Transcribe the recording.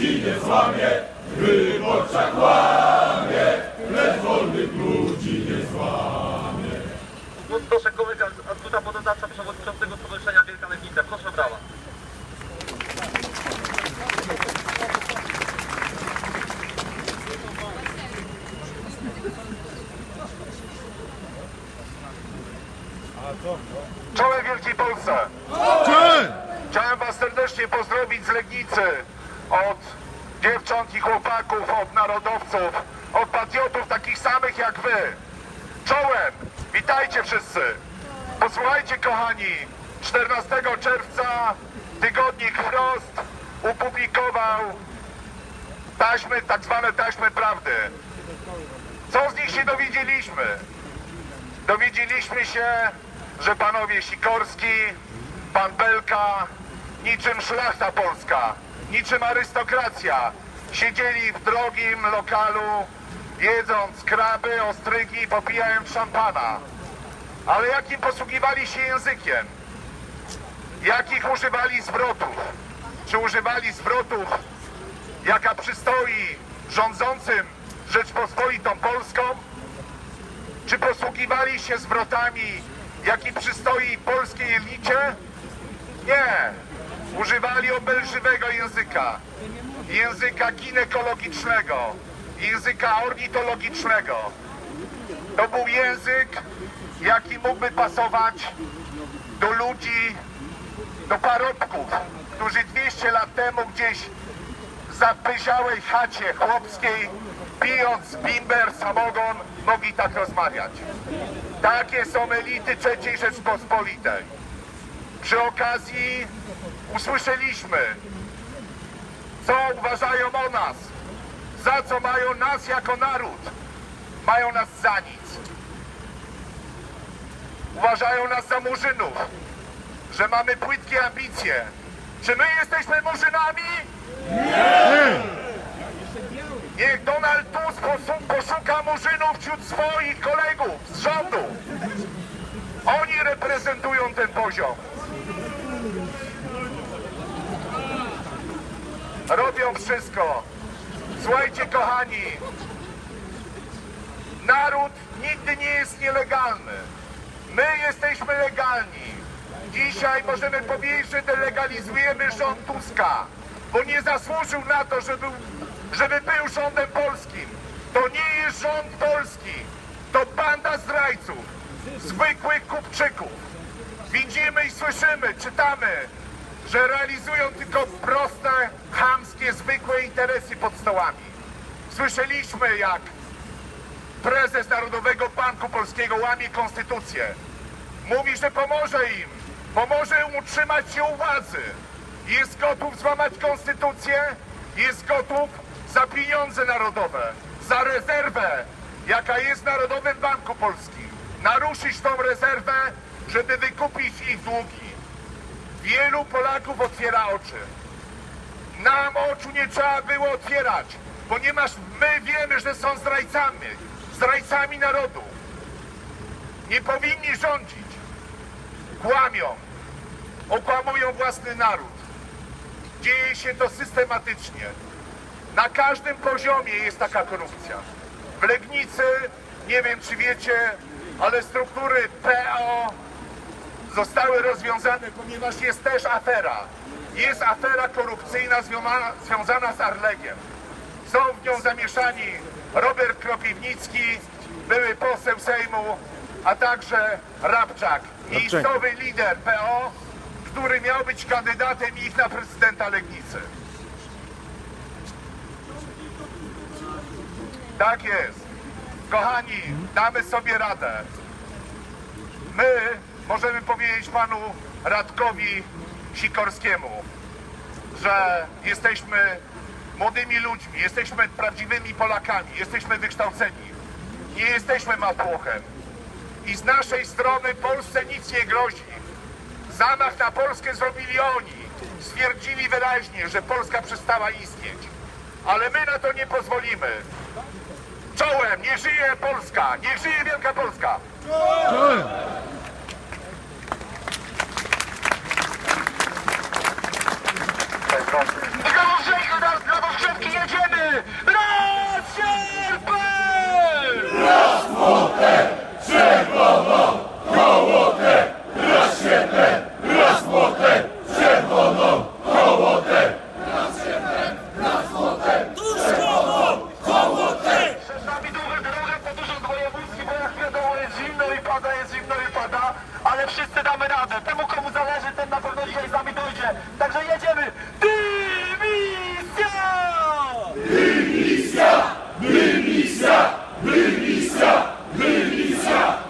ludzi nie złamie. Wyborcza kłamie, lecz wolnych ludzi nie złamie. Proszę kolega Adjuta Pododawca Przewodniczącego Stowarzyszenia Wielka Legnica. Proszę brała. Czołem Wielkiej Polsce! Chciałem Was serdecznie pozdrowić z Legnicy, od dziewcząt i chłopaków, od narodowców, od patriotów takich samych jak Wy. Czołem! Witajcie wszyscy! Posłuchajcie kochani, 14 czerwca tygodnik Frost opublikował taśmy, tak zwane taśmy prawdy. Co z nich się dowiedzieliśmy? Dowiedzieliśmy się, że panowie Sikorski, pan Belka, niczym szlachta polska, niczym arystokracja, siedzieli w drogim lokalu, jedząc kraby, ostrygi, popijając szampana. Ale jakim posługiwali się językiem? Jakich używali zwrotów? Czy używali zwrotów, jaka przystoi rządzącym Rzeczpospolitą Polską? Czy posługiwali się zwrotami, jaki przystoi polskiej elicie? Nie. Używali obelżywego języka. Języka ginekologicznego. Języka ornitologicznego. To był język, jaki mógłby pasować do ludzi, do parobków, którzy 200 lat temu gdzieś w zapyziałej chacie chłopskiej, pijąc bimber, samogon, mogli tak rozmawiać. Takie są elity III Rzeczpospolitej. Przy okazji usłyszeliśmy, co uważają o nas, za co mają nas jako naród. Mają nas za nic. Uważają nas za murzynów, że mamy płytkie ambicje. Czy my jesteśmy murzynami? Niech Donald Tusk poszuka murzynów wśród swoich kolegów z rządu. Oni reprezentują ten poziom. Robią wszystko. Słuchajcie, kochani. Naród nigdy nie jest nielegalny. My jesteśmy legalni. Dzisiaj możemy powiedzieć, że delegalizujemy rząd Tuska, bo nie zasłużył na to, żeby, żeby był rządem polskim. To nie jest rząd polski. To banda zdrajców, zwykłych kupczyków. Widzimy i słyszymy, czytamy, że realizują tylko proste, chamskie, zwykłe interesy pod stołami. Słyszeliśmy, jak prezes Narodowego Banku Polskiego łamie konstytucję. Mówi, że pomoże im, pomoże im utrzymać się u władzy. Jest gotów złamać konstytucję, jest gotów za pieniądze narodowe, za rezerwę, jaka jest w Narodowym Banku Polskim. Naruszyć tą rezerwę, żeby wykupić ich długi. Wielu Polaków otwiera oczy. Nam oczu nie trzeba było otwierać, ponieważ my wiemy, że są zdrajcami, zdrajcami narodu. Nie powinni rządzić. Kłamią. Okłamują własny naród. Dzieje się to systematycznie. Na każdym poziomie jest taka korupcja. W Legnicy, nie wiem czy wiecie, ale struktury PO zostały rozwiązane, ponieważ jest też afera. Jest afera korupcyjna związana, związana z Arlegiem. Są w nią zamieszani Robert Kropiwnicki, były poseł Sejmu, a także Rabczak, miejscowy lider PO, który miał być kandydatem ich na prezydenta Legnicy. Tak jest. Kochani, damy sobie radę. My możemy powiedzieć panu Radkowi Sikorskiemu, że jesteśmy młodymi ludźmi, jesteśmy prawdziwymi Polakami, jesteśmy wykształceni, nie jesteśmy mapłochem. I z naszej strony Polsce nic nie grozi. Zamach na Polskę zrobili oni. Stwierdzili wyraźnie, że Polska przestała istnieć. Ale my na to nie pozwolimy. Czołem, niech żyje Polska, niech żyje Wielka Polska. Grabowszewki, na Grabowszewki jedziemy!